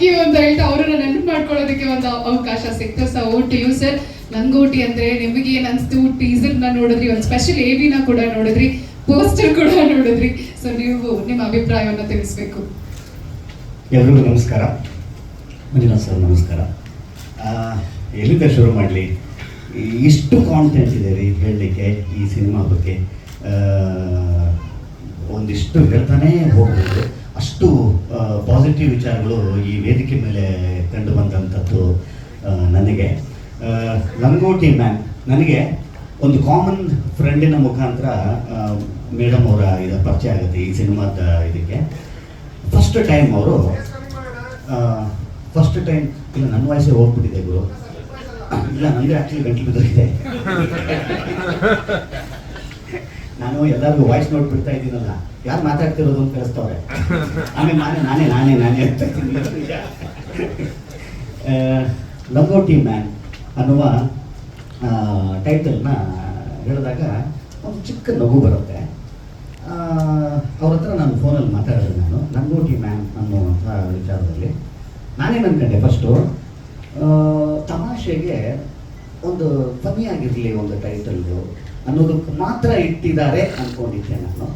Thank you ಅಂತ ಹೇಳ್ತಾ ಅವರನ್ನ ನೆನಪು ಮಾಡ್ಕೊಳ್ಳೋದಕ್ಕೆ ಒಂದು ಅವಕಾಶ ಸಿಕ್ತು. So owe to you sir ನಂಗೋಟಿ ಅಂದ್ರೆ ನಿಮಗೆ ಏನ್ ಅನ್ಸ್ತು? ಟೀಸರ್ನ ನೋಡಿದ್ರಿ, ಒಂದು ಸ್ಪೆಷಲ್ನ ಕೂಡ ನೋಡಿದ್ರಿ ಪೋಸ್ಟರ್ ಕೂಡ ನೋಡಿದ್ರಿ. ಸೊ ನೀವು ನಿಮ್ಮ ಅಭಿಪ್ರಾಯವನ್ನು ತಿಳಿಸ್ಬೇಕು. ಎಲ್ರಿಗೂ ನಮಸ್ಕಾರ. ಮಂಜುನಾಥ್ ಸರ್, ನಮಸ್ಕಾರ. ಎಲ್ಲಿಂದ ಶುರು ಮಾಡಲಿ? ಇಷ್ಟು ಕಾಂಟೆಂಟ್ ಇದೆ ರೀ ಹೇಳಲಿಕ್ಕೆ ಈ ಸಿನಿಮಾ ಬಗ್ಗೆ. ಒಂದಿಷ್ಟು ಹೇಳ್ತಾನೇ ಹೋಗ್ಬೋದು. ಅಷ್ಟು ಪಾಸಿಟಿವ್ ವಿಚಾರಗಳು ಈ ವೇದಿಕೆ ಮೇಲೆ ಕಂಡು ಬಂದಂಥದ್ದು ನನಗೆ. ಲಂಗೋಟಿ ಮ್ಯಾನ್ ನನಗೆ ಒಂದು ಕಾಮನ್ ಫ್ರೆಂಡಿನ ಮುಖಾಂತರ ಮೇಡಮ್ ಅವರ ಇದು ಪರಿಚಯ ಆಗುತ್ತೆ ಈ ಸಿನಿಮಾದ ಇದಕ್ಕೆ. ಫಸ್ಟ್ ಟೈಮ್ ಅವರು ಫಸ್ಟ್ ಟೈಮ್ ಇಲ್ಲ, ನನ್ನ ವಯಸ್ಸೇ ಹೋಗ್ಬಿಟ್ಟಿದೆ ಗುರು. ಇಲ್ಲ, ನನಗೆ ಆ್ಯಕ್ಚುಲಿ ಗಂಟಲು ಬಿದ್ದೋಗಿದೆ. ನಾನು ಎಲ್ಲರಿಗೂ ವಾಯ್ಸ್ ನೋಟ್ ಬಿಡ್ತಾ ಇದ್ದೀನಲ್ಲ, ಯಾರು ಮಾತಾಡ್ತಿರೋದು ಅಂತ ಕಳಿಸ್ತವ್ರೆ ಆಮೇಲೆ ನಾನೇ ನಾನೇ ನಾನೇ ನಾನೇ ಅಂತ ಲಂಗೋಟಿ ಮ್ಯಾನ್ ಅನ್ನುವ ಟೈಟಲ್ನ ಹೇಳಿದಾಗ ಒಂದು ಚಿಕ್ಕ ನಗು ಬರುತ್ತೆ. ಅವ್ರ ಹತ್ರ ನಾನು ಫೋನಲ್ಲಿ ಮಾತಾಡಿದೆ ನಾನು ಲಂಗೋಟಿ ಮ್ಯಾನ್ ಅನ್ನುವಂಥ ವಿಚಾರದಲ್ಲಿ. ನಾನೇನು ಅನ್ಕೊಂಡೆ ಫಸ್ಟು ತಮಾಷೆಗೆ ಒಂದು ಫನಿ ಆಗಿರಲಿ ಒಂದು ಟೈಟಲ್ಲು ಅನ್ನೋದಕ್ಕೆ ಮಾತ್ರ ಇಟ್ಟಿದ್ದಾರೆ ಅಂದ್ಕೊಂಡಿದ್ದೆ ನಾನು.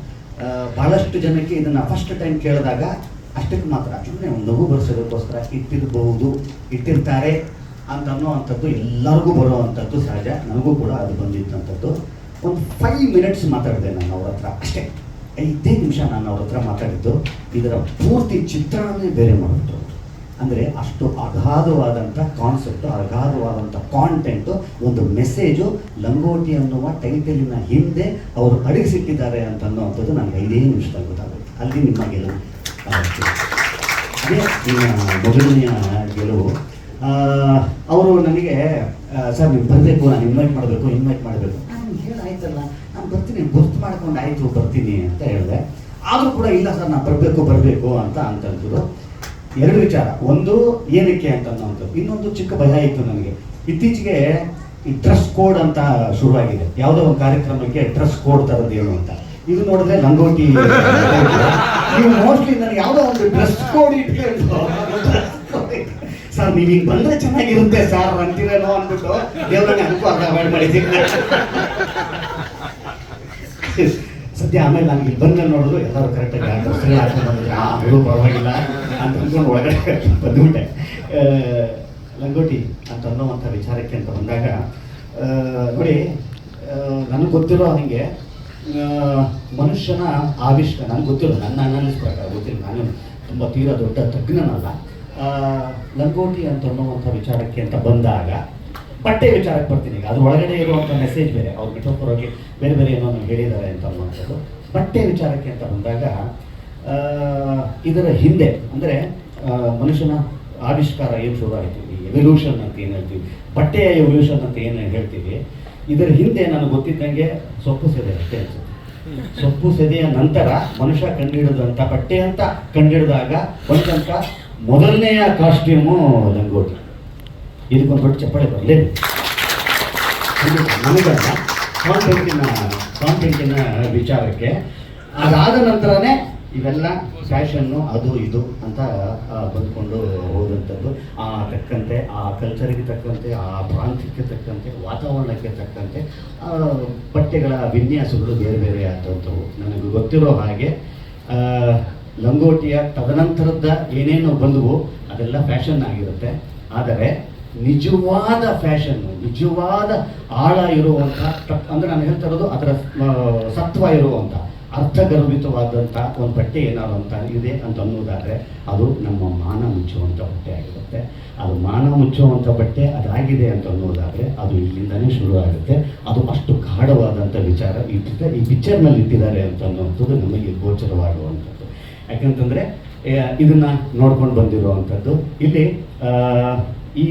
ಬಹಳಷ್ಟು ಜನಕ್ಕೆ ಇದನ್ನು ಫಸ್ಟ್ ಟೈಮ್ ಕೇಳಿದಾಗ ಅಷ್ಟಕ್ಕೆ ಮಾತ್ರ ಸುಮ್ಮನೆ ಒಂದು ನಗು ಬರ್ಸೋದಕ್ಕೋಸ್ಕರ ಇಟ್ಟಿರಬಹುದು, ಇಟ್ಟಿರ್ತಾರೆ ಅಂತ ಅನ್ನೋವಂಥದ್ದು ಎಲ್ಲರಿಗೂ ಬರುವಂಥದ್ದು ಸಹಜ. ನನಗೂ ಕೂಡ ಅದು ಬಂದಿದ್ದಂಥದ್ದು ಒಂದು ಫೈವ್ ಮಿನಿಟ್ಸ್ ಮಾತಾಡಿದೆ ನಾನು ಅವ್ರ ಹತ್ರ ಅಷ್ಟೇ. ಐದೇ ನಿಮಿಷ ನಾನು ಅವ್ರ ಹತ್ರ ಮಾತಾಡಿದ್ದು. ಇದರ ಪೂರ್ತಿ ಚಿತ್ರಣನೇ ಬೇರೆ ಮಾಡಿಬಿಟ್ರು. ಅಂದರೆ ಅಷ್ಟು ಅಗಾಧವಾದಂಥ ಕಾನ್ಸೆಪ್ಟು ಅಗಾಧವಾದಂಥ ಕಾಂಟೆಂಟು ಒಂದು ಮೆಸೇಜು ಲಂಗೋಟಿ ಅನ್ನುವ ಟೈಟಲಿನ ಹಿಂದೆ ಅವರು ಅಡಗಿಸಿಟ್ಟಿದ್ದಾರೆ ಅಂತ ಅನ್ನುವಂಥದ್ದು ನನಗೆ ಐದೇ ನಿಮಿಷದಲ್ಲಿ ಗೊತ್ತಾಗುತ್ತೆ. ಅಲ್ಲಿ ನಿಮ್ಮ ಗೆಲುವು. ಅದೇ ನಿಮ್ಮ ಮೊದಲನೆಯ ಗೆಲುವು. ಅವರು ನನಗೆ ಸರ್, ನೀವು ಬರಬೇಕು, ನಾನು ಇನ್ವೈಟ್ ಮಾಡಬೇಕು ಇನ್ವೈಟ್ ಮಾಡಬೇಕು. ನಾನು ಹೇಳಾಯ್ತಲ್ಲ ನಾನು ಬರ್ತೀನಿ, ಗುರ್ತು ಮಾಡ್ಕೊಂಡು ಆಯಿತು, ಬರ್ತೀನಿ ಅಂತ ಹೇಳಿದೆ. ಆದರೂ ಕೂಡ ಇಲ್ಲ ಸರ್, ನಾನು ಬರಬೇಕು ಬರಬೇಕು ಅಂತ ಅಂತಂದ್ರು. ಎರಡು ವಿಚಾರ. ಒಂದು, ಏನಕ್ಕೆ ಅಂತ ಇನ್ನೊಂದು ಚಿಕ್ಕ ಭಯ ಇತ್ತು ನನಗೆ. ಇತ್ತೀಚೆಗೆ ಈ ಡ್ರೆಸ್ ಕೋಡ್ ಅಂತ ಶುರುವಾಗಿದೆ. ಯಾವುದೋ ಒಂದು ಕಾರ್ಯಕ್ರಮಕ್ಕೆ ಡ್ರೆಸ್ ಕೋಡ್ ತರದ್ದು ಏನು ಅಂತ. ಇದು ನೋಡಿದ್ರೆ ಲಂಗೋಟಿ ನೀವು ಮೋಸ್ಟ್ಲಿ ನನಗೆ ಯಾವುದೋ ಒಂದು ಡ್ರೆಸ್ ಕೋಡ್ ಇಟ್ಕೊಂಡು ಸರ್ ನೀವು ಈಗ ಬಂದ್ರೆ ಚೆನ್ನಾಗಿರುತ್ತೆ ಸರ್ ಅಂತೀರೇನೋ ಅಂದ್ಬಿಟ್ಟು ದೇವ್ರಿಗೆ ಅನ್ಕೋ ಅರ್ಧ ಅವಾಯ್ಡ್ ಮಾಡಿದ್ದೀನಿ. ಸದ್ಯ ಆಮೇಲೆ ನಾನು ಇಲ್ಲಿ ಬಂದ ನೋಡಿದ್ರು ಎಲ್ಲರೂ ಕರೆಕ್ಟಾಗಿ ಡ್ರೆಸ್ಗಳು ಹಾಕೊಂಡು ಬಂದಿದ್ರು ಆ, ಅದು ಪರವಾಗಿಲ್ಲ ಅಂತ ಅಂದ್ಕೊಂಡು ಒಳಗಡೆ ಬಂದುಬಿಟ್ಟೆ. ಲಂಗೋಟಿ ಅಂತ ಅನ್ನೋವಂಥ ವಿಚಾರಕ್ಕೆ ಅಂತ ಬಂದಾಗ ನೋಡಿ ನನಗೆ ಗೊತ್ತಿರೋ ಹಾಗೆ ಮನುಷ್ಯನ ಆವಿಷ್ಕ, ನನಗೆ ಗೊತ್ತಿರೋ ನನ್ನ ಅನಾಲಿಸ್ ಪ್ರಕಾರ ಗೊತ್ತಿಲ್ಲ. ನಾನು ತುಂಬ ತೀರಾ ದೊಡ್ಡ ತಜ್ಞನಲ್ಲ. ಲಂಗೋಟಿ ಅಂತ ಅನ್ನೋವಂಥ ವಿಚಾರಕ್ಕೆ ಅಂತ ಬಂದಾಗ ಬಟ್ಟೆ ವಿಚಾರಕ್ಕೆ ಬರ್ತೀನಿ ಈಗ. ಅದ್ರ ಒಳಗಡೆ ಇರುವಂಥ ಮೆಸೇಜ್ ಬೇರೆ. ಅವ್ರು ಹೋಗಿ ಬೇರೆ ಬೇರೆ ಏನೋ ಹೇಳಿದ್ದಾರೆ ಅಂತ ಅನ್ನುವಂಥದ್ದು. ಬಟ್ಟೆ ವಿಚಾರಕ್ಕೆ ಅಂತ ಬಂದಾಗ ಇದರ ಹಿಂದೆ, ಅಂದರೆ ಮನುಷ್ಯನ ಆವಿಷ್ಕಾರ ಏನು ಶುರು ಆಯಿತು? ಈ ಎವಲ್ಯೂಷನ್ ಅಂತ ಏನು ಹೇಳ್ತೀವಿ? ಬಟ್ಟೆಯ ಎವಲ್ಯೂಷನ್ ಅಂತ ಏನು ಹೇಳ್ತೀವಿ? ಇದರ ಹಿಂದೆ ನನಗೆ ಗೊತ್ತಿದ್ದಂಗೆ ಸೊಪ್ಪು ಸೆದೆ ಅಷ್ಟೇ ಅನ್ಸುತ್ತೆ. ಸೊಪ್ಪು ಸೆದೆಯ ನಂತರ ಮನುಷ್ಯ ಕಂಡುಹಿಡಿದಂಥ ಬಟ್ಟೆ ಅಂತ ಕಂಡಿಡಿದಾಗ ಬಂದಂಥ ಮೊದಲನೆಯ ಕಾಸ್ಟ್ಯೂಮು ಲಂಗೋಟಿ. ಇದಕ್ಕೊಂದು ದೊಡ್ಡ ಚಪ್ಪಾಳೆ ಬರಲಿ. ನಮಗಲ್ಲ ಕಾಂಟೆಂಟಿನ ಕಾಂಟೆಂಟಿನ ವಿಚಾರಕ್ಕೆ. ಅದಾದ ನಂತರನೇ ಇವೆಲ್ಲ ಫ್ಯಾಷನ್ನು ಅದು ಇದು ಅಂತ ಬಂದ್ಕೊಂಡು ಹೋದಂಥದ್ದು. ಆ ತಕ್ಕಂತೆ, ಆ ಕಲ್ಚರಿಗೆ ತಕ್ಕಂತೆ, ಆ ಪ್ರಾಂತ್ಯಕ್ಕೆ ತಕ್ಕಂತೆ, ವಾತಾವರಣಕ್ಕೆ ತಕ್ಕಂತೆ ಬಟ್ಟೆಗಳ ವಿನ್ಯಾಸಗಳು ಬೇರೆ ಬೇರೆ ಆದಂಥವು. ನನಗೆ ಗೊತ್ತಿರೋ ಹಾಗೆ ಲಂಗೋಟಿಯ ತದನಂತರದ ಏನೇನು ಬಂದವು, ಅದೆಲ್ಲ ಫ್ಯಾಷನ್ ಆಗಿರುತ್ತೆ. ಆದರೆ ನಿಜವಾದ ಫ್ಯಾಷನ್ ನಿಜವಾದ ಆಳ ಇರುವಂಥ ಅಂದರೆ ನಾನು ಹೇಳ್ತಾ ಇರೋದು ಅದರ ಸತ್ವ ಇರುವಂಥ ಅರ್ಥಗರ್ಭಿತವಾದಂಥ ಒಂದು ಬಟ್ಟೆ ಏನಾದ್ರು ಅಂತ ಇದೆ ಅಂತ ಅನ್ನೋದಾದರೆ ಅದು ನಮ್ಮ ಮಾನ ಮುಚ್ಚುವಂಥ ಬಟ್ಟೆ ಆಗಿರುತ್ತೆ. ಅದು ಮಾನ ಮುಚ್ಚುವಂಥ ಬಟ್ಟೆ ಅದಾಗಿದೆ ಅಂತ ಅನ್ನೋದಾದರೆ ಅದು ಇಲ್ಲಿಂದನೇ ಶುರು ಆಗುತ್ತೆ. ಅದು ಅಷ್ಟು ಗಾಢವಾದಂಥ ವಿಚಾರ ಈ ಪಿಕ್ಚರ್, ಈ ಪಿಕ್ಚರ್ನಲ್ಲಿ ಇಟ್ಟಿದ್ದಾರೆ ಅಂತ ಅನ್ನೋವಂಥದ್ದು ನಮಗೆ ಗೋಚರವಾಗುವಂಥದ್ದು. ಯಾಕಂತಂದರೆ ಇದನ್ನು ನೋಡ್ಕೊಂಡು ಬಂದಿರುವಂಥದ್ದು. ಇಲ್ಲಿ ಈ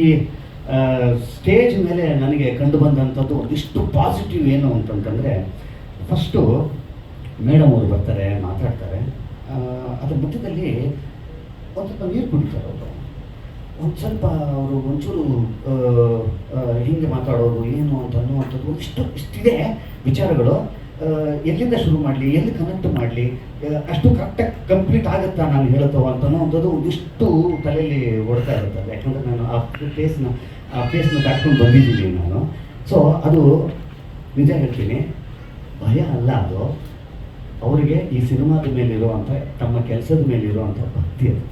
ಸ್ಟೇಜ್ ಮೇಲೆ ನನಗೆ ಕಂಡು ಬಂದಂಥದ್ದು ಒಂದಿಷ್ಟು ಪಾಸಿಟಿವ್ ಏನು ಅಂತಂತಂದರೆ ಫಸ್ಟು ಮೇಡಮ್ ಅವರು ಬರ್ತಾರೆ, ಮಾತಾಡ್ತಾರೆ. ಅದ್ರ ಮಧ್ಯದಲ್ಲಿ ಒಂದು ಸ್ವಲ್ಪ ನೀರು ಕುಡಿತಾರೆ ಅವರು. ಒಂದು ಸ್ವಲ್ಪ ಅವರು ಒಂಚೂರು ಹೀಗೆ ಮಾತಾಡೋದು, ಏನು ಅಂತ ಅನ್ನುವಂಥದ್ದು ಒಂದಿಷ್ಟು, ಇಷ್ಟಿದೆ ವಿಚಾರಗಳು. ಎಲ್ಲಿಂದ ಶುರು ಮಾಡಲಿ, ಎಲ್ಲಿ ಕನೆಕ್ಟ್ ಮಾಡಲಿ ಅಷ್ಟು ಕರೆಕ್ಟಾಗಿ ಕಂಪ್ಲೀಟ್ ಆಗುತ್ತಾ ನಾನು ಹೇಳುತ್ತವ ಅಂತ ಅನ್ನೋಂಥದ್ದು ಒಂದಿಷ್ಟು ತಲೆಯಲ್ಲಿ ಓಡ್ತಾ ಇರುತ್ತೆ ಯಾಕಂದರೆ ನಾನು ಆ ಫೇಸ್ನ ಆ ಫೇಸ್ನ ದಾಟ್ಕೊಂಡು ಬಂದಿದ್ದೀನಿ ನಾನು. ಸೊ ಅದು ನಿಜ ಹೇಳ್ತೀನಿ. ಭಯ ಅಲ್ಲ ಅದು. ಅವರಿಗೆ ಈ ಸಿನಿಮಾದ ಮೇಲಿರುವಂಥ, ತಮ್ಮ ಕೆಲಸದ ಮೇಲಿರುವಂಥ ಭಕ್ತಿ ಅದು.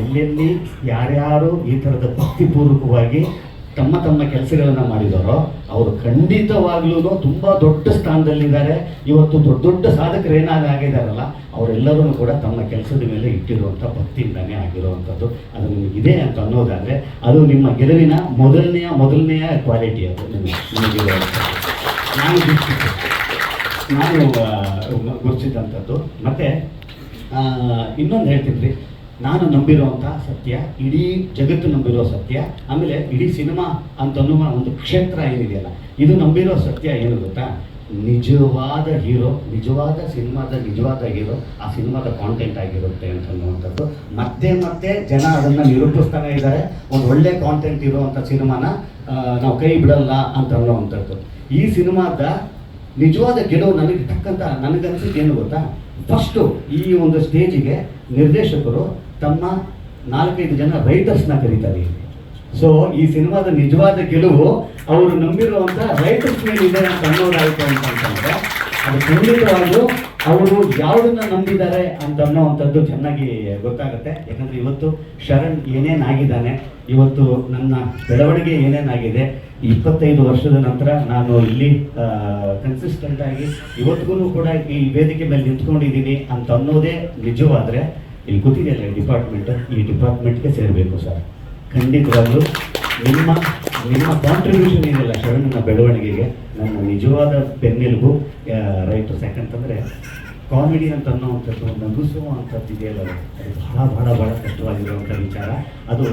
ಎಲ್ಲೆಲ್ಲಿ ಯಾರ್ಯಾರು ಈ ಥರದ ಭಕ್ತಿಪೂರ್ವಕವಾಗಿ ತಮ್ಮ ತಮ್ಮ ಕೆಲಸಗಳನ್ನು ಮಾಡಿದವರು ಅವರು ಖಂಡಿತವಾಗ್ಲೂ ತುಂಬ ದೊಡ್ಡ ಸ್ಥಾನದಲ್ಲಿದ್ದಾರೆ. ಇವತ್ತು ದೊಡ್ಡ ದೊಡ್ಡ ಸಾಧಕರು ಏನಾಗ ಆಗಿದಾರಲ್ಲ ಅವರೆಲ್ಲರೂ ಕೂಡ ತಮ್ಮ ಕೆಲಸದ ಮೇಲೆ ಇಟ್ಟಿರುವಂಥ ಭಕ್ತಿಯಿಂದಾನೇ ಆಗಿರುವಂಥದ್ದು ಅದು ನಿಮಗಿದೆ ಅಂತ ಅನ್ನೋದಾದರೆ ಅದು ನಿಮ್ಮ ಗೆಲುವಿನ ಮೊದಲನೆಯ ಮೊದಲನೆಯ ಕ್ವಾಲಿಟಿ ಅದು ನಿಮಗೆ ನಾನು ನಾನು ಆ, ಮತ್ತು ಇನ್ನೊಂದು ಹೇಳ್ತಿದ್ರಿ ನಾನು ನಂಬಿರುವಂತಹ ಸತ್ಯ, ಇಡೀ ಜಗತ್ತು ನಂಬಿರೋ ಸತ್ಯ, ಆಮೇಲೆ ಇಡೀ ಸಿನಿಮಾ ಅಂತನ್ನುವ ಒಂದು ಕ್ಷೇತ್ರ ಏನಿದೆಯಲ್ಲ, ಇದು ನಂಬಿರೋ ಸತ್ಯ ಏನು ಗೊತ್ತಾ? ನಿಜವಾದ ಹೀರೋ, ನಿಜವಾದ ಸಿನಿಮಾದ, ನಿಜವಾದ ಹೀರೋ ಆ ಸಿನಿಮಾದ ಕಾಂಟೆಂಟ್ ಆಗಿರುತ್ತೆ ಅಂತ ಅನ್ನುವಂಥದ್ದು ಮತ್ತೆ ಮತ್ತೆ ಜನ ಅದನ್ನು ನಿರೂಪಿಸ್ತಾನೆ ಇದ್ದಾರೆ. ಒಂದು ಒಳ್ಳೆ ಕಾಂಟೆಂಟ್ ಇರುವಂಥ ಸಿನಿಮಾನ ನಾವು ಕೈ ಬಿಡಲ್ಲ ಅಂತ ಅನ್ನುವಂಥದ್ದು ಈ ಸಿನಿಮಾದ ನಿಜವಾದ ಗೆಲುವು ನನಗೆ ತಕ್ಕಂತ ನನಗನ್ಸಿದ್ದು ಏನು ಗೊತ್ತಾ? ಫಸ್ಟು ಈ ಒಂದು ಸ್ಟೇಜಿಗೆ ನಿರ್ದೇಶಕರು ತಮ್ಮ ನಾಲ್ಕೈದು ಜನ ರೈಟರ್ಸ್ನ ಕರೀತಾರೆ ಸೊ ಈ ಸಿನಿಮಾದ ನಿಜವಾದ ಗೆಲುವು ಅವರು ನಂಬಿರುವಂಥ ರೈಟರ್ಸ್ ಅಂತ ಇದೆ ಅಂತ ಅಂತಂದ್ರೆ ಅಂತಂತಂದ್ರೆ ಅದು ಖಂಡಿತವಾಗ್ಲೂ ಅವರು ಯಾವುದನ್ನ ನಂಬಿದ್ದಾರೆ ಅಂತ ಅನ್ನೋವಂಥದ್ದು ಚೆನ್ನಾಗಿ ಗೊತ್ತಾಗುತ್ತೆ. ಯಾಕಂದ್ರೆ ಇವತ್ತು ಶರಣ್ ಏನೇನಾಗಿದ್ದಾನೆ, ಇವತ್ತು ನನ್ನ ಬೆಳವಣಿಗೆ ಏನೇನಾಗಿದೆ, ಇಪ್ಪತ್ತೈದು ವರ್ಷದ ನಂತರ ನಾನು ಇಲ್ಲಿ ಕನ್ಸಿಸ್ಟೆಂಟ್ ಆಗಿ ಇವತ್ತಿಗೂ ಕೂಡ ಈ ವೇದಿಕೆ ಮೇಲೆ ನಿಂತ್ಕೊಂಡಿದ್ದೀನಿ ಅಂತ ಅನ್ನೋದೇ ನಿಜವಾದರೆ ಇಲ್ಲಿ ಕೂತಿದೆಯಲ್ಲ ಈ ಡಿಪಾರ್ಟ್ಮೆಂಟ್ ಈ ಡಿಪಾರ್ಟ್ಮೆಂಟ್ಗೆ ಸೇರಬೇಕು ಸರ್. ಖಂಡಿತವಾಗ್ಲೂ ನಿಮ್ಮ ನಿಮ್ಮ ಕಾಂಟ್ರಿಬ್ಯೂಷನ್ ಏನಿಲ್ಲ ಶರಣನ ಬೆಳವಣಿಗೆಗೆ. ನನ್ನ ನಿಜವಾದ ಬೆನ್ನೆಲುಬು ರೈಟರ್ಸ್ ಯಾಕಂತಂದರೆ ಕಾಮಿಡಿ ಅಂತ ಅನ್ನೋವಂಥದ್ದು ನಗಿಸುವಂಥದ್ದು ಇದೆಯಲ್ಲ ಅದು. ಭಾಳ ಬಹಳ ಬಹಳ ಕಷ್ಟವಾಗಿರುವಂಥ ವಿಚಾರ. ಅದು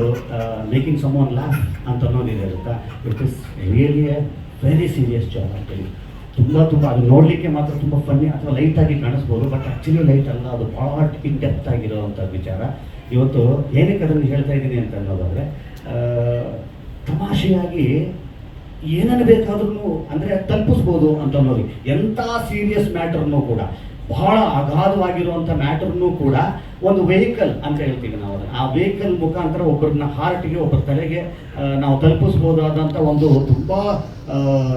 ಮೇಕಿಂಗ್ ಸಮ್ ಒನ್ ಲಾಫ್ ಅಂತ ಅನ್ನೋದಿದೆ, ಗೊತ್ತಾ? It is really a very serious job ಅಂತೇಳಿ ತುಂಬ ತುಂಬ, ಅದು ನೋಡಲಿಕ್ಕೆ ಮಾತ್ರ ತುಂಬ ಫನ್ನಿ ಅಥವಾ ಲೈಟಾಗಿ ಕಾಣಿಸ್ಬೋದು ಬಟ್ ಆ್ಯಕ್ಚುಲಿ ಲೈಟ್ ಅಲ್ಲ, ಅದು ಭಾಳ ಇನ್ ಡೆಪ್ತ್ ಆಗಿರೋವಂಥ ವಿಚಾರ. ಇವತ್ತು ಏನಕ್ಕೆ ಅದನ್ನು ಹೇಳ್ತಾ ಇದ್ದೀನಿ ಅಂತ ಅನ್ನೋದಾದರೆ ತಮಾಷೆಯಾಗಿ ಏನನ್ನು ಬೇಕಾದ್ರೂ ಅಂದರೆ ತಲುಪಿಸ್ಬೋದು ಅಂತ ಅನ್ನೋದು. ಎಂಥ ಸೀರಿಯಸ್ ಮ್ಯಾಟರ್ನೂ ಕೂಡ. ಬಹಳ ಅಗಾಧವಾಗಿರುವಂಥ ಮ್ಯಾಟರ್ನು ಕೂಡ ಒಂದು ವೆಹಿಕಲ್ ಅಂತ ಹೇಳ್ತೀವಿ ನಾವು. ಆ ವೆಹಿಕಲ್ ಮುಖಾಂತರ ಒಬ್ಬರನ್ನ ಹಾರ್ಟ್ಗೆ ಒಬ್ಬರ ತಲೆಗೆ ನಾವು ತಲುಪಿಸ್ಬೋದಾದಂಥ ಒಂದು ತುಂಬ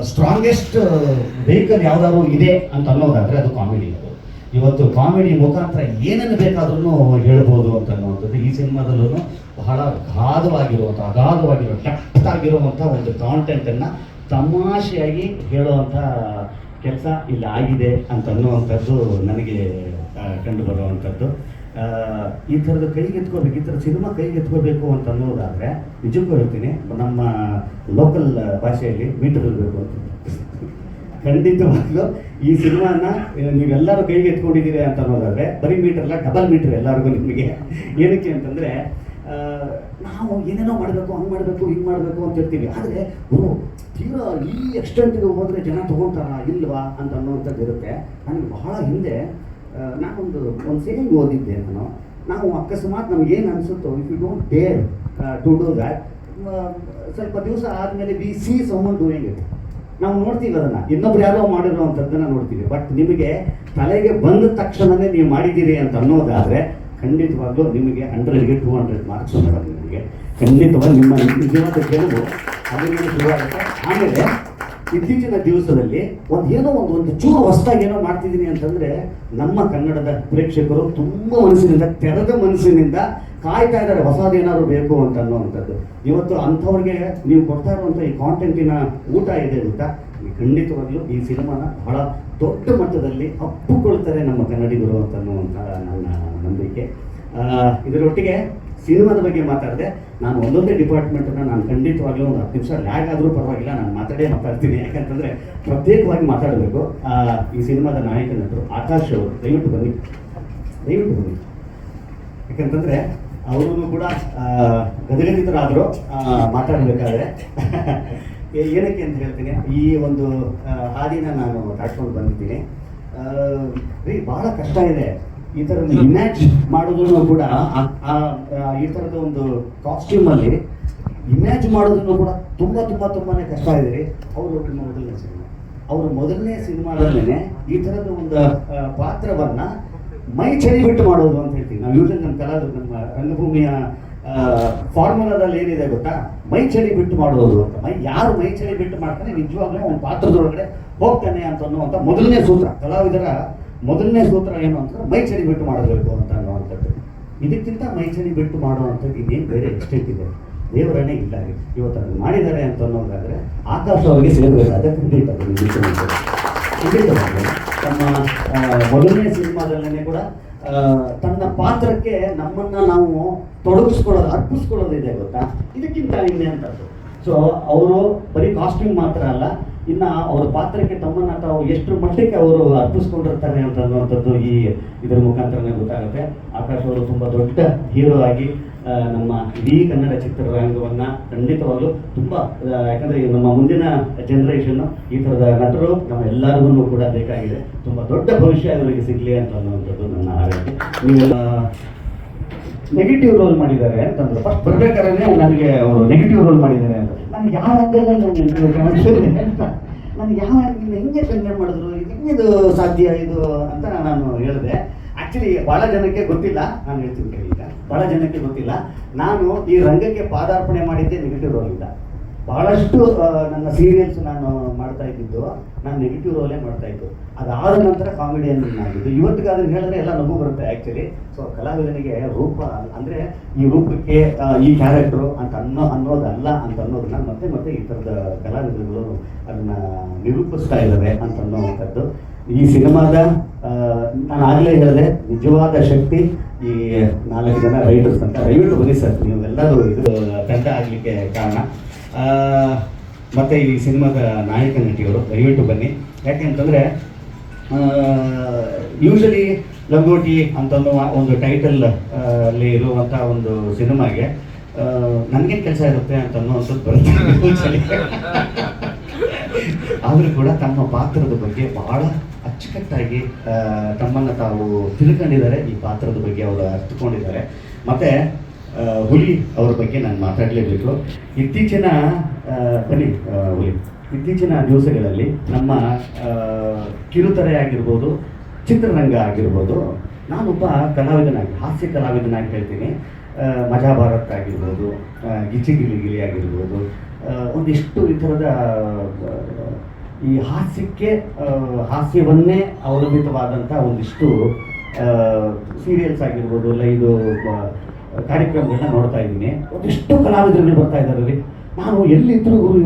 ಸ್ಟ್ರಾಂಗೆಸ್ಟ್ ವೆಹಿಕಲ್ ಯಾವ್ದಾದ್ರು ಇದೆ ಅಂತ ಅನ್ನೋದಾದರೆ ಅದು ಕಾಮಿಡಿ ಅದು ಇವತ್ತು ಕಾಮಿಡಿ ಮುಖಾಂತರ ಏನನ್ನು ಬೇಕಾದ್ರೂ ಹೇಳ್ಬೋದು ಅಂತ ಅನ್ನುವಂಥದ್ದು ಈ ಸಿನಿಮಾದಲ್ಲೂ ಬಹಳ ಅಗಾಧವಾಗಿರುವಂಥ, ಅಗಾಧವಾಗಿರೋ ಡೆಪ್ತ್ ಆಗಿರುವಂಥ ಒಂದು ಕಾಂಟೆಂಟನ್ನು ತಮಾಷೆಯಾಗಿ ಹೇಳುವಂಥ ಕೆಲಸ ಇಲ್ಲಿ, ಆಗಿದೆ ಅಂತ ಅನ್ನುವಂಥದ್ದು ನನಗೆ ಕಂಡು ಬರುವಂಥದ್ದು ಈ ಥರದ ಕೈಗೆತ್ಕೋಬೇಕು, ಈ ಥರ ಸಿನಿಮಾ ಕೈಗೆತ್ಕೋಬೇಕು ಅಂತ ಅನ್ನೋದಾದರೆ ನಿಜಕ್ಕೂ ಹೇಳ್ತೀನಿ, ನಮ್ಮ ಲೋಕಲ್ ಭಾಷೆಯಲ್ಲಿ ಮೀಟರ್ ಇರಬೇಕು ಅಂತ. ಖಂಡಿತವಾಗ್ಲೂ ಈ ಸಿನಿಮಾನ ನೀವೆಲ್ಲರೂ ಕೈಗೆ ಎತ್ಕೊಂಡಿದ್ದೀರಿ ಅಂತ ಅನ್ನೋದಾದರೆ ಬರೀ ಮೀಟರ್ ಅಲ್ಲ ಡಬಲ್ ಮೀಟರ್ ಎಲ್ಲರಿಗೂ ನಿಮಗೆ. ಏನಕ್ಕೆ ಅಂತಂದರೆ ನಾವು ಏನೇನೋ ಮಾಡಬೇಕು, ಹಂಗೆ ಮಾಡಬೇಕು, ಹಿಂಗೆ ಮಾಡಬೇಕು ಅಂತ ಇರ್ತೀವಿ ಆದರೆ ಗುರು ತೀರಾ ಈ ಎಕ್ಸ್ಟೆಂಟ್ಗೆ ಹೋದರೆ ಜನ ತೊಗೊಳ್ತಾರ ಇಲ್ವಾ ಅಂತ ಅನ್ನೋವಂಥದ್ದು ಇರುತ್ತೆ. ನನಗೆ ಬಹಳ ಹಿಂದೆ ನಾನೊಂದು, ಒಂದು ಸೇವಿಂಗ್ ಓದಿದ್ದೆ ನಾನು. ನಾವು ಅಕಸ್ಮಾತ್ ನಮಗೇನು ಅನಿಸುತ್ತೋ if you don't dare to do that ಸ್ವಲ್ಪ ದಿವಸ ಆದಮೇಲೆ we see someone doing it ನಾವು ನೋಡ್ತೀವಿ ಅದನ್ನು. ಇನ್ನೊಬ್ರು ಯಾರೋ ಮಾಡಿರುವಂಥದ್ದನ್ನ ನೋಡ್ತೀವಿ. ಬಟ್ ನಿಮಗೆ ತಲೆಗೆ ಬಂದ ತಕ್ಷಣವೇ ನೀವು ಮಾಡಿದ್ದೀರಿ ಅಂತ ಅನ್ನೋದಾದರೆ, ಖಂಡಿತವಾಗ್ಲೂ ನಿಮಗೆ ಹಂಡ್ರೆಡ್ಗೆ ಟೂ ಹಂಡ್ರೆಡ್ ಮಾರ್ಕ್ಸ್ ಮೇಡಮ್ ನಿಮಗೆ. ಖಂಡಿತವಾಗಿ ನಿಮ್ಮ ನಿಜವಾದ ಗೆಲುವು ಅದರಿಂದ ಆಮೇಲೆ ಇತ್ತೀಚಿನ ದಿವಸದಲ್ಲಿ ಒಂದು ಏನೋ ಒಂದು ಒಂದು ಚೂರು ಹೊಸದಾಗಿ ಏನೋ ಮಾಡ್ತಿದ್ದೀನಿ ಅಂತಂದ್ರೆ ನಮ್ಮ ಕನ್ನಡದ ಪ್ರೇಕ್ಷಕರು ತುಂಬ ಮನಸ್ಸಿನಿಂದ, ತೆರೆದ ಮನಸ್ಸಿನಿಂದ ಕಾಯ್ತಾ ಇದ್ದಾರೆ ಹೊಸದೇನಾದ್ರು ಬೇಕು ಅಂತ ಅನ್ನುವಂಥದ್ದು. ಇವತ್ತು ಅಂಥವ್ರಿಗೆ ನೀವು ಕೊಡ್ತಾ ಇರುವಂಥ ಈ ಕಾಂಟೆಂಟಿನ ಊಟ ಇದೆ ಅಂತ ಖಂಡಿತವಾಗ್ಲೂ ಈ ಸಿನಿಮಾನ ಬಹಳ ದೊಡ್ಡ ಮಟ್ಟದಲ್ಲಿ ಅಪ್ಪುಕೊಳ್ತಾರೆ ನಮ್ಮ ಕನ್ನಡಿಗರು ಅಂತ ಅನ್ನುವಂಥ ನನ್ನ ನಂಬಿಕೆ. ಇದರೊಟ್ಟಿಗೆ ಸಿನಿಮಾದ ಬಗ್ಗೆ ಮಾತಾಡಿದೆ, ನಾನು ಒಂದೊಂದೇ ಡಿಪಾರ್ಟ್ಮೆಂಟನ್ನು ನಾನು ಖಂಡಿತವಾಗ್ಲೂ ಒಂದು ಹತ್ತು ನಿಮಿಷ ಲ್ಯಾಗ್ ಆದರೂ ಪರವಾಗಿಲ್ಲ, ನಾನು ಮಾತಾಡೇ ಮಾತಾಡ್ತೀನಿ. ಯಾಕಂತಂದರೆ ಪ್ರತ್ಯೇಕವಾಗಿ ಮಾತಾಡಬೇಕು. ಈ ಸಿನಿಮಾದ ನಾಯಕ ನಟರು ಆಕಾಶ್ ಅವರು. ದಯವಿಟ್ಟು ಬನ್ನಿ. ದಯವಿಟ್ಟು ಬನ್ನಿ. ಯಾಕಂತಂದರೆ ಅವರು ಕೂಡ ಗದಗದಿತರಾದರು ಮಾತಾಡಬೇಕಾದ್ರೆ. ಏನಕ್ಕೆ ಅಂತ ಹೇಳ್ತೀನಿ, ಈ ಒಂದು ಹಾದಿನ ನಾನು ದಾಟ್ಕೊಂಡು ಬಂದಿದ್ದೀನಿ. ರೀ ಭಾಳ ಕಷ್ಟ ಇದೆ. ಈ ಥರ ಇಮ್ಯಾಜ್ ಮಾಡೋದನ್ನು ಕೂಡ ಈ ಥರದ ಒಂದು ಕಾಸ್ಟ್ಯೂಮಲ್ಲಿ ಇಮ್ಯಾಜ್ ಮಾಡೋದನ್ನು ಕೂಡ ತುಂಬ ತುಂಬ, ತುಂಬಾನೇ ಕಷ್ಟ ಇದೆ ಅವರು ನಿಮ್ಮ ಮೊದಲನೇ ಸಿನಿಮಾ ಅವರು ಮೊದಲನೇ ಸಿನಿಮಾದಲ್ಲೇ ಈ ಥರದ ಒಂದು ಪಾತ್ರವನ್ನ ಮೈ ಚಳಿ ಬಿಟ್ಟು ಮಾಡೋದು ಅಂತ ಹೇಳ್ತೀವಿ. ನಾವು ಯೂಶಲಿ ನಮ್ಮ ಕಲಾವಿದರು, ನಮ್ಮ ರಂಗಭೂಮಿಯ ಫಾರ್ಮುಲಾದಲ್ಲಿ ಏನಿದೆ ಗೊತ್ತಾ? ಮೈ ಚಳಿ ಬಿಟ್ಟು ಮಾಡೋದು ಅಂತ. ಮೈ, ಯಾರು ಮೈ ಚಳಿ ಬಿಟ್ಟು ಮಾಡ್ತಾನೆ, ನಿಜವಾಗ್ಲೂ ಒಂದು ಪಾತ್ರದೊಳಗಡೆ ಹೋಗ್ತಾನೆ ಅಂತ ಅನ್ನುವಂಥ ಮೊದಲನೇ ಸೂತ್ರ. ಕಲಾವಿದರ ಮೊದಲನೇ ಸೂತ್ರ ಏನು ಅಂತಂದ್ರೆ ಮೈ ಚಳಿ ಬಿಟ್ಟು ಮಾಡಬೇಕು ಅಂತ ಅನ್ನುವಂಥದ್ದು. ಇದಕ್ಕಿಂತ ಮೈ ಚಳಿ ಬಿಟ್ಟು ಮಾಡುವಂಥದ್ದು ಇನ್ನೇನು ಬೇರೆ ಎಷ್ಟೇಟ್ ಇದೆ. ದೇವರನ್ನೇ ಇಲ್ಲ ಇವತ್ತು ಮಾಡಿದ್ದಾರೆ ಅಂತ ಅನ್ನೋದಾದ್ರೆ ಆಕಾಶ ಅವರಿಗೆ ಸೇರಬೇಕಾದ ಖಂಡಿತ ಖಂಡಿತವಾಗಿ ತಮ್ಮ ಮೊದಲನೇ ಸಿನಿಮಾದಲ್ಲೇ ಕೂಡ ತನ್ನ ಪಾತ್ರಕ್ಕೆ ನಮ್ಮನ್ನ ನಾವು ತೊಡಗಿಸ್ಕೊಳ್ಳೋದು ಅರ್ಪಿಸ್ಕೊಳ್ಳೋದಿದೆ ಗೊತ್ತಾ? ಇದಕ್ಕಿಂತ ಇನ್ನೇಂಥದ್ದು ಸೊ ಅವರು ಬರೀ ಕಾಸ್ಟ್ಯೂಮ್ ಮಾತ್ರ ಅಲ್ಲ ಇನ್ನ ಅವ್ರ ಪಾತ್ರಕ್ಕೆ ತಮ್ಮನ್ನ ತಾವು ಎಷ್ಟು ಮಟ್ಟಕ್ಕೆ ಅವರು ಅರ್ಪಿಸ್ಕೊಂಡಿರ್ತಾರೆ ಅಂತ ಅನ್ನುವಂಥದ್ದು ಈ ಇದರ ಮುಖಾಂತರನೇ ಗೊತ್ತಾಗುತ್ತೆ. ಆಕಾಶ್ ಅವರು ತುಂಬಾ ದೊಡ್ಡ ಹೀರೋ ಆಗಿ ನಮ್ಮ ಇಡೀ ಕನ್ನಡ ಚಿತ್ರರಂಗವನ್ನ ಖಂಡಿತವಾಗಲೂ ತುಂಬಾ ಯಾಕಂದರೆ ನಮ್ಮ ಮುಂದಿನ ಜನ್ರೇಷನ್ನು ಈ ತರದ ನಟರು ನಮ್ಮ ಎಲ್ಲರಿಗೂ ಕೂಡ ಬೇಕಾಗಿದೆ. ತುಂಬಾ ದೊಡ್ಡ ಭವಿಷ್ಯ ಅವರಿಗೆ ಸಿಗ್ಲಿ ಅಂತ ಅನ್ನುವಂಥದ್ದು ನನ್ನ ಆರೈಕೆ ನೀವೆಲ್ಲ ನೆಗೆಟಿವ್ ರೋಲ್ ಮಾಡಿದ್ದಾರೆ ಅಂತಂದ್ರು. ಫಸ್ಟ್ ಬರ್ಬೇಕಾದ್ರೆ ನನಗೆ ಅವರು ನೆಗೆಟಿವ್ ರೋಲ್ ಮಾಡಿದ್ದಾರೆ ಅಂತ. ನನಗೆ ಯಾವ ರಂಗದಲ್ಲಿ ಅಂತ ನನಗೆ ಯಾವ ಹೆಂಗೆ ಕನ್ವೆ ಮಾಡಿದ್ರು? ಹೆಂಗಿದು ಸಾಧ್ಯ ಇದು ಅಂತ ನಾನು ಹೇಳಿದೆ. ಆ್ಯಕ್ಚುಲಿ ಬಹಳ ಜನಕ್ಕೆ ಗೊತ್ತಿಲ್ಲ. ನಾನು ಹೇಳ್ತೀನಿ ಕೇಳಿ ಈಗ ಬಹಳ ಜನಕ್ಕೆ ಗೊತ್ತಿಲ್ಲ. ನಾನು ಈ ರಂಗಕ್ಕೆ ಪಾದಾರ್ಪಣೆ ಮಾಡಿದ್ದೆ ನೆಗೆಟಿವ್ ರೋಲ್ ಇಂದ. ಬಹಳಷ್ಟು ನನ್ನ ಸೀರಿಯಲ್ಸ್ ನಾನು ಮಾಡ್ತಾ ಇದ್ದಿದ್ದು, ನಾನು ನೆಗೆಟಿವ್ ರೋಲೇ ಮಾಡ್ತಾ ಇದ್ದು ಅದಾದ ನಂತರ ಕಾಮಿಡಿಯನ್ ಆಗಿದ್ದು ಇವತ್ತಿಗೆ ಅದನ್ನು ಹೇಳಿದ್ರೆ ಎಲ್ಲ ನಗು ಬರುತ್ತೆ ಆ್ಯಕ್ಚುಲಿ ಸೊ ಕಲಾವಿದನಿಗೆ ರೂಪ, ಅಂದರೆ ಈ ರೂಪಕ್ಕೆ ಈ ಕ್ಯಾರೆಕ್ಟ್ರು ಅಂತ ಅನ್ನೋ, ಅನ್ನೋದಲ್ಲ ಅಂತ ಅನ್ನೋದನ್ನ ಮತ್ತೆ ಮತ್ತೆ ಈ ಥರದ ಕಲಾವಿದರುಗಳು ಅದನ್ನ ನಿರೂಪಿಸ್ತಾ ಇದ್ದಾರೆ ಅಂತ ಅನ್ನೋವಂಥದ್ದು. ಈ ಸಿನಿಮಾದ ನಾನು ಆಗಲೇ ಹೇಳಿದೆ, ನಿಜವಾದ ಶಕ್ತಿ ಈ ನಾಲ್ಕು ಜನ ರೈಟರ್ಸ್ ಅಂತ. ದಯವಿಟ್ಟು ಬನ್ನಿ ಸರ್, ನೀವೆಲ್ಲರೂ ಇದು ತಂಡ ಆಗಲಿಕ್ಕೆ ಕಾರಣ. ಮತ್ತೆ ಈ ಸಿನಿಮಾದ ನಾಯಕ ನಟಿಯವರು ದಯವಿಟ್ಟು ಬನ್ನಿ. ಯಾಕೆಂತಂದ್ರೆ ಯೂಶಲಿ ಲಂಗೋಟಿ ಅಂತಂದು ಒಂದು ಟೈಟಲ್ ಅಲ್ಲಿ ಇರುವಂಥ ಒಂದು ಸಿನಿಮಾಗೆ ನನಗೇನು ಕೆಲಸ ಇರುತ್ತೆ ಅಂತ ಅನ್ನೋ ಬರುತ್ತೆ. ಆದರೂ ಕೂಡ ತಮ್ಮ ಪಾತ್ರದ ಬಗ್ಗೆ ಬಹಳ ಅಚ್ಚುಕಟ್ಟಾಗಿ ತಮ್ಮನ್ನು ತಾವು ತಿಳ್ಕೊಂಡಿದ್ದಾರೆ. ಈ ಪಾತ್ರದ ಬಗ್ಗೆ ಅವರು ಅರ್ಥಕೊಂಡಿದ್ದಾರೆ ಮತ್ತೆ ಹುಲಿ ಅವ್ರ ಬಗ್ಗೆ ನಾನು ಮಾತಾಡಲೇಬೇಕು. ಇತ್ತೀಚಿನ ಬನ್ನಿ ಹುಲಿ. ಇತ್ತೀಚಿನ ದಿವಸಗಳಲ್ಲಿ ನಮ್ಮ ಕಿರುತೆರೆ ಆಗಿರ್ಬೋದು, ಚಿತ್ರರಂಗ ಆಗಿರ್ಬೋದು, ನಾನೊಬ್ಬ ಕಲಾವಿದನಾಗಿ, ಹಾಸ್ಯ ಕಲಾವಿದನಾಗಿ ಹೇಳ್ತೀನಿ. ಮಜಾ ಭಾರತ್ ಆಗಿರ್ಬೋದು ಗಿಲಿ ಗಿಲಿ ಆಗಿರ್ಬೋದು ಒಂದಿಷ್ಟು ಈ ಥರದ ಈ ಹಾಸ್ಯಕ್ಕೆ ಹಾಸ್ಯವನ್ನೇ ಅವಲಂಬಿತವಾದಂಥ ಒಂದಿಷ್ಟು ಸೀರಿಯಲ್ಸ್ ಆಗಿರ್ಬೋದು, ಇಲ್ಲ ಇದು ಕಾರ್ಯಕ್ರಮಗಳನ್ನ ನೋಡ್ತಾ ಇದ್ದೀನಿ. ಒಂದಿಷ್ಟು ಕಲಾವಿದರುಗಳು ಬರ್ತಾ ಇದ್ದಾರೆ ನಾನು ಎಲ್ಲಿದ್ರು ಗುರು